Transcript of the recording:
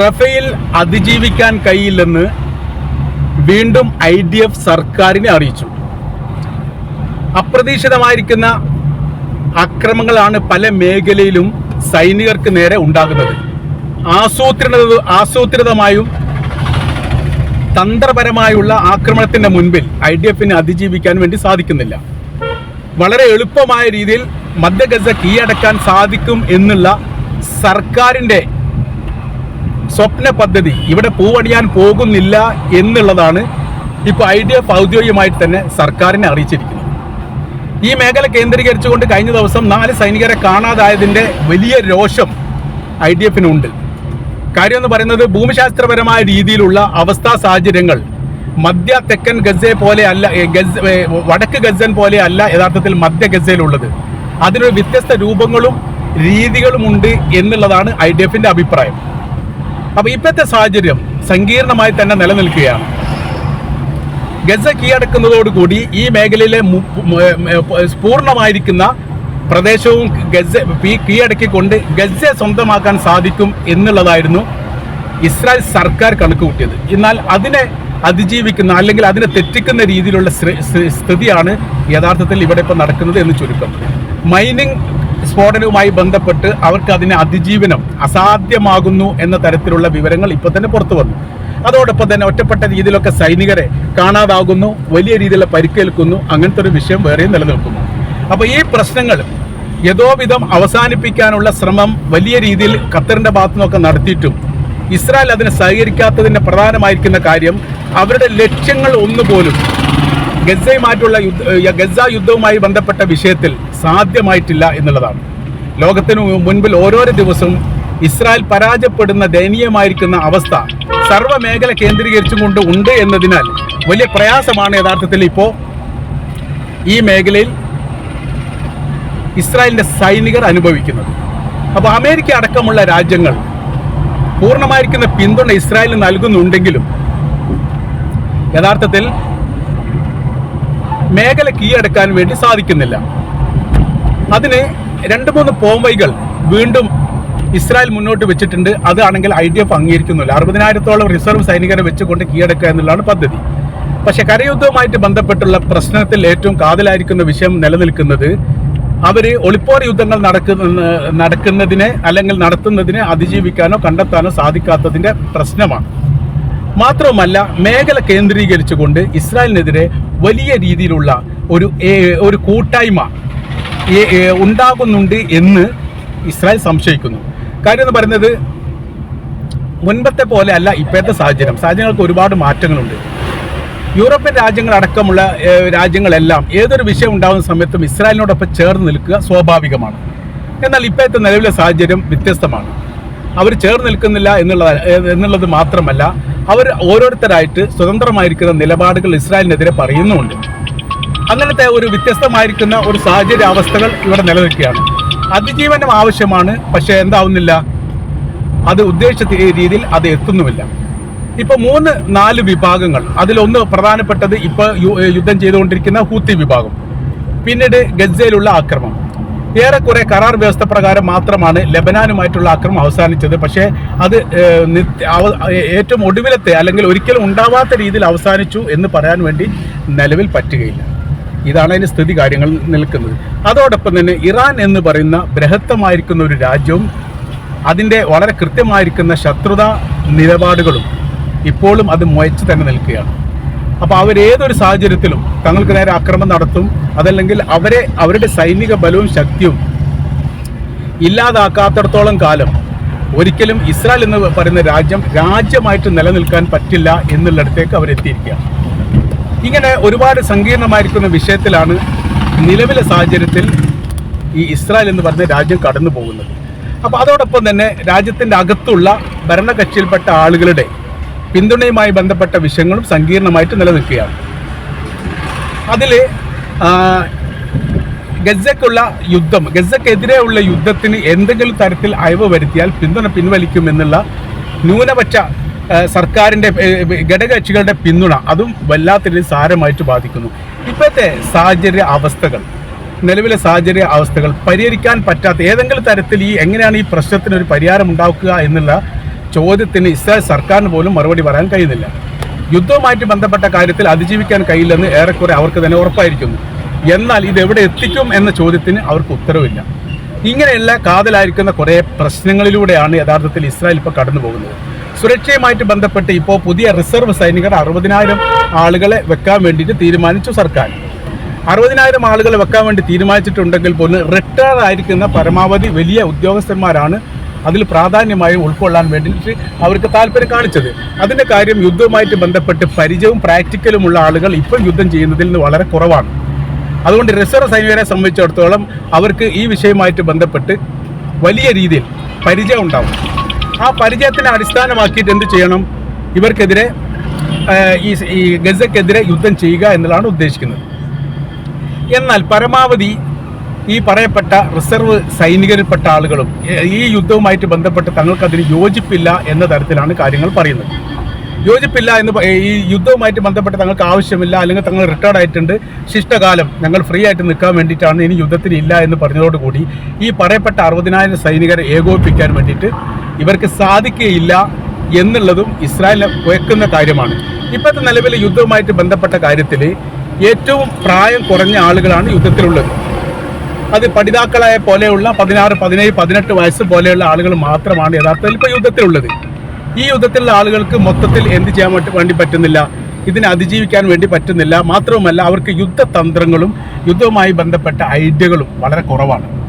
Rafale അതിജീവിക്കാൻ കഴിയില്ലെന്ന് വീണ്ടും ഐ ഡി എഫ് സർക്കാരിനെ അറിയിച്ചു. അപ്രതീക്ഷിതമായിരിക്കുന്ന അക്രമങ്ങളാണ് പല മേഖലയിലും സൈനികർക്ക് നേരെ ഉണ്ടാകുന്നത്. ആസൂത്രണ ആസൂത്രിതമായും തന്ത്രപരമായുള്ള ആക്രമണത്തിന്റെ മുൻപിൽ ഐ ഡി എഫിന് അതിജീവിക്കാൻ വേണ്ടി സാധിക്കുന്നില്ല. വളരെ എളുപ്പമായ രീതിയിൽ മധ്യഗസ കീഴടക്കാൻ സാധിക്കും എന്നുള്ള സർക്കാരിന്റെ സ്വപ്ന പദ്ധതി. ഇവിടെ പൂവണിയാൻ പോകുന്നില്ല എന്നുള്ളതാണ് ഇപ്പോൾ ഐ ഡി എഫ് ഔദ്യോഗികമായിട്ട് തന്നെ സർക്കാരിനെ അറിയിച്ചിരിക്കുന്നത്. ഈ മേഖല കേന്ദ്രീകരിച്ചുകൊണ്ട് കഴിഞ്ഞ ദിവസം നാല് സൈനികരെ കാണാതായതിന്റെ വലിയ രോഷം ഐ ഡി എഫിനുണ്ട് കാര്യം എന്ന് പറയുന്നത് ഭൂമിശാസ്ത്രപരമായ രീതിയിലുള്ള അവസ്ഥാ സാഹചര്യങ്ങൾ മധ്യ തെക്കൻ ഗസയെ പോലെ അല്ല ഗസ് വടക്ക് ഗസൻ പോലെ അല്ല യഥാർത്ഥത്തിൽ മധ്യ ഗസയിലുള്ളത്. അതിനൊരു വ്യത്യസ്ത രൂപങ്ങളും രീതികളുമുണ്ട് എന്നുള്ളതാണ് ഐ ഡി എഫിന്റെ അഭിപ്രായം. അപ്പൊ ഇപ്പോഴത്തെ സാഹചര്യം സങ്കീർണമായി തന്നെ നിലനിൽക്കുകയാണ്. ഗസ കീഴടക്കുന്നതോടുകൂടി ഈ മേഖലയിലെ പൂർണമായിരിക്കുന്ന പ്രദേശവും ഗസ കീഴടക്കിക്കൊണ്ട് ഗസയെ സ്വന്തമാക്കാൻ സാധിക്കും എന്നുള്ളതായിരുന്നു ഇസ്രായേൽ സർക്കാർ കണക്ക് കൂട്ടിയത് എന്നാൽ അതിനെ അതിജീവിക്കുന്ന അല്ലെങ്കിൽ അതിനെ തെറ്റിക്കുന്ന രീതിയിലുള്ള സ്ഥിതിയാണ് യഥാർത്ഥത്തിൽ ഇവിടെ ഇപ്പോൾ നടക്കുന്നത് എന്ന് ചുരുക്കം. മൈനിങ് സ്ഫോടനവുമായി ബന്ധപ്പെട്ട് അവർക്ക് അതിന് അതിജീവനം അസാധ്യമാകുന്നു എന്ന തരത്തിലുള്ള വിവരങ്ങൾ ഇപ്പോൾ തന്നെ പുറത്തു വന്നു. അതോടൊപ്പം തന്നെ ഒറ്റപ്പെട്ട രീതിയിലൊക്കെ സൈനികരെ കാണാതാകുന്നു വലിയ രീതിയിലുള്ള പരിക്കേൽക്കുന്നു അങ്ങനത്തെ ഒരു വിഷയം വേറെയും നിലനിൽക്കുന്നു. അപ്പോൾ ഈ പ്രശ്നങ്ങൾ യഥോവിധം അവസാനിപ്പിക്കാനുള്ള ശ്രമം വലിയ രീതിയിൽ ഖത്തറിന്റെ ഭാഗത്തു നിന്നൊക്കെ നടത്തിയിട്ടും ഇസ്രായേൽ അതിനെ സഹകരിക്കാത്തതിന്റെ പ്രധാനമായിരിക്കുന്ന കാര്യം അവരുടെ ലക്ഷ്യങ്ങൾ ഒന്നുപോലും ഗസയുമായിട്ടുള്ള യുദ്ധ ഗസ യുദ്ധവുമായി ബന്ധപ്പെട്ട വിഷയത്തിൽ സാധ്യമായിട്ടില്ല എന്നുള്ളതാണ്. ലോകത്തിനു മുൻപിൽ ഓരോരോ ദിവസവും ഇസ്രായേൽ പരാജയപ്പെടുന്ന ദയനീയമായിരിക്കുന്ന അവസ്ഥ സർവ മേഖല കേന്ദ്രീകരിച്ചും കൊണ്ട് ഉണ്ട് എന്നതിനാൽ വലിയ പ്രയാസമാണ് യഥാർത്ഥത്തിൽ ഇപ്പോൾ ഈ മേഖലയിൽ ഇസ്രായേലിന്റെ സൈനികർ അനുഭവിക്കുന്നത്. അപ്പോൾ അമേരിക്ക അടക്കമുള്ള രാജ്യങ്ങൾ പൂർണമായിരിക്കുന്ന പിന്തുണ ഇസ്രായേലിന് നൽകുന്നുണ്ടെങ്കിലും യഥാർത്ഥത്തിൽ മേഖല കീഴടക്കാൻ വേണ്ടി സാധിക്കുന്നില്ല. അതിന് രണ്ട് മൂന്ന് പോംവൈകൾ വീണ്ടും ഇസ്രായേൽ മുന്നോട്ട് വെച്ചിട്ടുണ്ട്. അതാണെങ്കിൽ ഐ ഡി എഫ് അംഗീകരിക്കുന്നില്ല. അറുപതിനായിരത്തോളം റിസർവ് സൈനികരെ വെച്ചുകൊണ്ട് കീഴടക്കുക എന്നുള്ളതാണ് പദ്ധതി. പക്ഷെ കരയുദ്ധവുമായിട്ട് ബന്ധപ്പെട്ടുള്ള പ്രശ്നത്തിൽ ഏറ്റവും കാതലായിരിക്കുന്ന വിഷയം നിലനിൽക്കുന്നത് അവർ ഒളിപ്പോർ യുദ്ധങ്ങൾ നടക്കുന്ന നടക്കുന്നതിനെ അല്ലെങ്കിൽ നടത്തുന്നതിനെ അതിജീവിക്കാനോ കണ്ടെത്താനോ സാധിക്കാത്തതിന്റെ പ്രശ്നമാണ്. മാത്രവുമല്ല മേഖല കേന്ദ്രീകരിച്ചുകൊണ്ട് ഇസ്രായേലിനെതിരെ വലിയ രീതിയിലുള്ള ഒരു ഒരു കൂട്ടായ്മ ഉണ്ടാകുന്നുണ്ട് എന്ന് ഇസ്രായേൽ സംശയിക്കുന്നു. കാര്യം എന്ന് പറയുന്നത് മുൻപത്തെ പോലെ അല്ല ഇപ്പോഴത്തെ സാഹചര്യം. സാഹചര്യങ്ങൾക്ക് ഒരുപാട് മാറ്റങ്ങളുണ്ട്. യൂറോപ്യൻ രാജ്യങ്ങളടക്കമുള്ള രാജ്യങ്ങളെല്ലാം ഏതൊരു വിഷയം ഉണ്ടാകുന്ന സമയത്തും ഇസ്രായേലിനോടൊപ്പം ചേർന്ന് നിൽക്കുക സ്വാഭാവികമാണ്. എന്നാൽ ഇപ്പോഴത്തെ നിലവിലെ സാഹചര്യം വ്യത്യസ്തമാണ്. അവർ ചേർന്ന് നിൽക്കുന്നില്ല എന്നുള്ള എന്നുള്ളത് മാത്രമല്ല അവർ ഓരോരുത്തരായിട്ട് സ്വതന്ത്രമായിരിക്കുന്ന നിലപാടുകൾ ഇസ്രായേലിനെതിരെ പറയുന്നുമുണ്ട്. അങ്ങനത്തെ ഒരു വ്യത്യസ്തമായിരിക്കുന്ന ഒരു സാഹചര്യ അവസ്ഥകൾ ഇവിടെ നിലനിൽക്കുകയാണ്. അതിജീവനം ആവശ്യമാണ് പക്ഷേ എന്താവുന്നില്ല? അത് ഉദ്ദേശിച്ച രീതിയിൽ അത് എത്തുന്നുമില്ല. ഇപ്പോൾ മൂന്ന് നാല് വിഭാഗങ്ങൾ അതിലൊന്ന് പ്രധാനപ്പെട്ടത് ഇപ്പോൾ യുദ്ധം ചെയ്തുകൊണ്ടിരിക്കുന്ന ഹൂത്തി വിഭാഗം പിന്നീട് ഗസയിലുള്ള ആക്രമണം. ഏറെക്കുറെ കരാർ വ്യവസ്ഥ പ്രകാരം മാത്രമാണ് ലബനാനുമായിട്ടുള്ള ആക്രമണം അവസാനിച്ചത്. പക്ഷേ അത് ഏറ്റവും ഒടുവിലത്തെ അല്ലെങ്കിൽ ഒരിക്കലും ഉണ്ടാവാത്ത രീതിയിൽ അവസാനിച്ചു എന്ന് പറയാൻ വേണ്ടി നിലവിൽ പറ്റുകയില്ല. ഇതാണ് അതിന് സ്ഥിതി കാര്യങ്ങൾ നിൽക്കുന്നത്. അതോടൊപ്പം തന്നെ ഇറാൻ എന്ന് പറയുന്ന ബൃഹത്തമായിരിക്കുന്ന ഒരു രാജ്യവും അതിന്റെ വളരെ കൃത്യമായിരിക്കുന്ന ശത്രുത നിലപാടുകളും ഇപ്പോഴും അത് മുയച്ച് തന്നെ നിൽക്കുകയാണ്. അപ്പോൾ അവരേതൊരു സാഹചര്യത്തിലും തങ്ങൾക്ക് നേരെ ആക്രമണം നടത്തും. അതല്ലെങ്കിൽ അവരെ അവരുടെ സൈനിക ബലവും ശക്തിയും ഇല്ലാതാക്കാത്തിടത്തോളം കാലം ഒരിക്കലും ഇസ്രായേൽ എന്ന് പറയുന്ന രാജ്യം രാജ്യമായിട്ട് നിലനിൽക്കാൻ പറ്റില്ല എന്നുള്ളിടത്തേക്ക് അവരെത്തിയിരിക്കുക. ഇങ്ങനെ ഒരുപാട് സങ്കീർണമായിരിക്കുന്ന വിഷയത്തിലാണ് നിലവിലെ സാഹചര്യത്തിൽ ഈ ഇസ്രായേൽ എന്ന് പറയുന്ന രാജ്യം കടന്നു പോകുന്നത് അപ്പോൾ അതോടൊപ്പം തന്നെ രാജ്യത്തിന്റെ അകത്തുള്ള ഭരണകക്ഷിയിൽപ്പെട്ട ആളുകളുടെ പിന്തുണയുമായി ബന്ധപ്പെട്ട വിഷയങ്ങളും സങ്കീർണമായിട്ട് നിലനിൽക്കുകയാണ്. അതിൽ ഗസക്കുള്ള യുദ്ധം ഗസക്കെതിരെയുള്ള യുദ്ധത്തിന് എന്തെങ്കിലും തരത്തിൽ അയവ് വരുത്തിയാൽ പിന്തുണ പിൻവലിക്കുമെന്നുള്ള ന്യൂനപക്ഷ സർക്കാരിന്റെ ഘടകകക്ഷികളുടെ പിന്തുണ അതും വല്ലാത്ത രീതിയിൽ സാരമായിട്ട് ബാധിക്കുന്നു. ഇപ്പോഴത്തെ സാഹചര്യ അവസ്ഥകൾ നിലവിലെ സാഹചര്യ അവസ്ഥകൾ പരിഹരിക്കാൻ പറ്റാത്ത ഏതെങ്കിലും തരത്തിൽ ഈ എങ്ങനെയാണ് ഈ പ്രശ്നത്തിന് ഒരു പരിഹാരം ഉണ്ടാക്കുക എന്നുള്ള ചോദ്യത്തിന് ഇസ്രായേൽ സർക്കാരിന് പോലും മറുപടി പറയാൻ കഴിയുന്നില്ല. യുദ്ധവുമായിട്ട് ബന്ധപ്പെട്ട കാര്യത്തിൽ അതിജീവിക്കാൻ കഴിയില്ലെന്ന് ഏറെക്കുറെ അവർക്ക് തന്നെ ഉറപ്പായിരിക്കുന്നു. എന്നാൽ ഇത് എവിടെ എത്തിക്കും എന്ന ചോദ്യത്തിന് അവർക്ക് ഉത്തരവില്ല. ഇങ്ങനെയുള്ള കാതലായിരിക്കുന്ന കുറേ പ്രശ്നങ്ങളിലൂടെയാണ് യഥാർത്ഥത്തിൽ ഇസ്രായേൽ ഇപ്പോൾ കടന്നു പോകുന്നത്. സുരക്ഷയുമായിട്ട് ബന്ധപ്പെട്ട് ഇപ്പോൾ പുതിയ റിസർവ് സൈനികർ അറുപതിനായിരം ആളുകളെ വെക്കാൻ വേണ്ടിയിട്ട് തീരുമാനിച്ചു സർക്കാർ. അറുപതിനായിരം ആളുകളെ വെക്കാൻ വേണ്ടി തീരുമാനിച്ചിട്ടുണ്ടെങ്കിൽ പോലും റിട്ടയർ ആയിരിക്കുന്ന പരമാവധി വലിയ ഉദ്യോഗസ്ഥന്മാരാണ് അതിൽ പ്രാധാന്യമായും ഉൾക്കൊള്ളാൻ വേണ്ടിയിട്ട് അവർക്ക് താല്പര്യം കാണിച്ചത്. അതിന്റെ കാര്യം യുദ്ധവുമായിട്ട് ബന്ധപ്പെട്ട് പരിചയവും പ്രാക്ടിക്കലുമുള്ള ആളുകൾ ഇപ്പോൾ യുദ്ധം ചെയ്യുന്നതിൽ നിന്ന് വളരെ കുറവാണ്. അതുകൊണ്ട് റിസർവ് സൈനികരെ സംബന്ധിച്ചിടത്തോളം അവർക്ക് ഈ വിഷയവുമായിട്ട് ബന്ധപ്പെട്ട് വലിയ രീതിയിൽ പരിചയം ഉണ്ടാവും. ആ പരിചയത്തിനെ അടിസ്ഥാനമാക്കിയിട്ട് എന്ത് ചെയ്യണം? ഇവർക്കെതിരെ ഈ ഈ ഗസക്കെതിരെ യുദ്ധം ചെയ്യുക എന്നുള്ളതാണ് ഉദ്ദേശിക്കുന്നത്. എന്നാൽ പരമാവധി ഈ പറയപ്പെട്ട റിസർവ് സൈനികരിൽപ്പെട്ട ആളുകളും ഈ യുദ്ധവുമായിട്ട് ബന്ധപ്പെട്ട് തങ്ങൾക്കതിന് യോജിപ്പില്ല എന്ന തരത്തിലാണ് കാര്യങ്ങൾ പറയുന്നത്. യോജിപ്പില്ല എന്ന് ഈ യുദ്ധവുമായിട്ട് ബന്ധപ്പെട്ട് തങ്ങൾക്ക് ആവശ്യമില്ല അല്ലെങ്കിൽ തങ്ങൾ റിട്ടയർഡ് ആയിട്ടുണ്ട് ശിഷ്ടകാലം ഞങ്ങൾ ഫ്രീ ആയിട്ട് നിൽക്കാൻ വേണ്ടിയിട്ടാണ് ഇനി യുദ്ധത്തിന് ഇല്ല എന്ന് പറഞ്ഞതോടുകൂടി ഈ പറയപ്പെട്ട അറുപതിനായിരം സൈനികരെ ഏകോപിപ്പിക്കാൻ വേണ്ടിയിട്ട് ഇവർക്ക് സാധിക്കുകയില്ല എന്നുള്ളതും ഇസ്രായേലിനെ കുഴക്കുന്ന കാര്യമാണ്. ഇപ്പോഴത്തെ നിലവിലെ യുദ്ധവുമായിട്ട് ബന്ധപ്പെട്ട കാര്യത്തിൽ ഏറ്റവും പ്രായം കുറഞ്ഞ ആളുകളാണ് യുദ്ധത്തിലുള്ളത്. അത് പഠിതാക്കളായ പോലെയുള്ള പതിനാറ് പതിനേഴ് പതിനെട്ട് വയസ്സ് പോലെയുള്ള ആളുകൾ മാത്രമാണ് യഥാർത്ഥത്തിൽ ഇപ്പോൾ യുദ്ധത്തിലുള്ളത്. ഈ യുദ്ധത്തിലുള്ള ആളുകൾക്ക് മൊത്തത്തിൽ എന്ത് ചെയ്യാൻ വേണ്ടി- പറ്റുന്നില്ല? ഇതിനെ അതിജീവിക്കാൻ വേണ്ടി പറ്റുന്നില്ല. മാത്രവുമല്ല അവർക്ക് യുദ്ധതന്ത്രങ്ങളും യുദ്ധവുമായി ബന്ധപ്പെട്ട ഐഡിയകളും വളരെ കുറവാണ്.